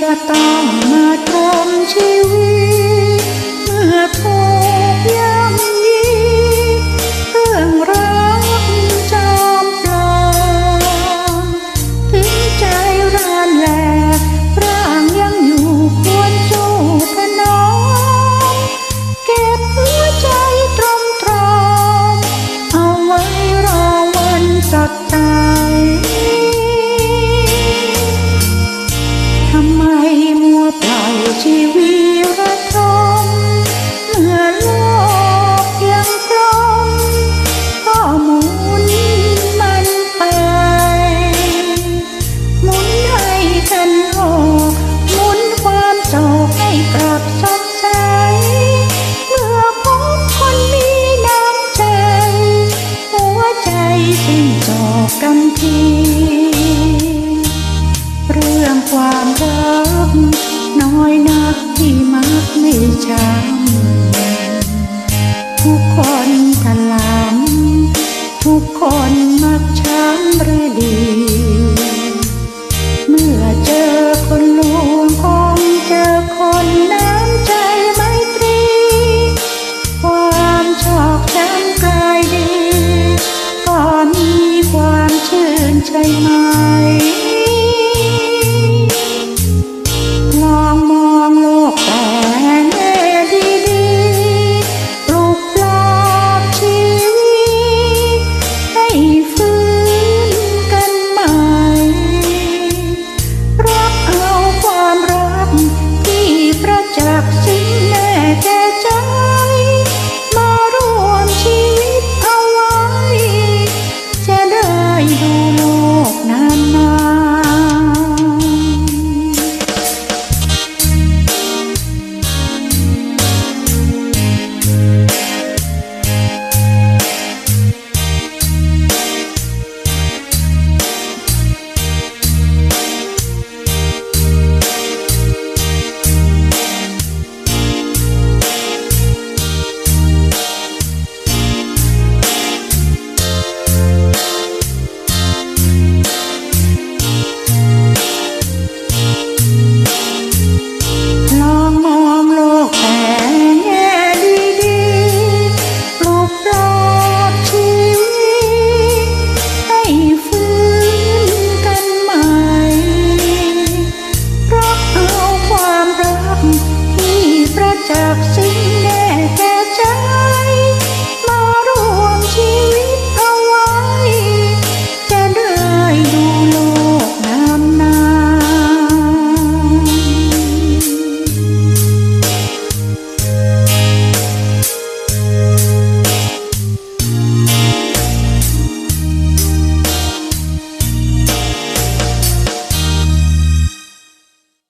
จะต้องมาทำชีวิต เมื่อทุกย่ำยีเรื่องรักจอมปลอมถึงใจร้านแหลกร่างยังอยู่ควรสู้ทนอมเก็บหัวใจตรมตรอมเอาไว้รอวันสักตา ลับสดใส เมื่อพบคนมีน้ำใจ หัวใจสิ้นจอกกำทีเรื่องความรักน้อยนักที่มักไม่ช้ำทุกคนถลำทุกคน Bye, Mom. myself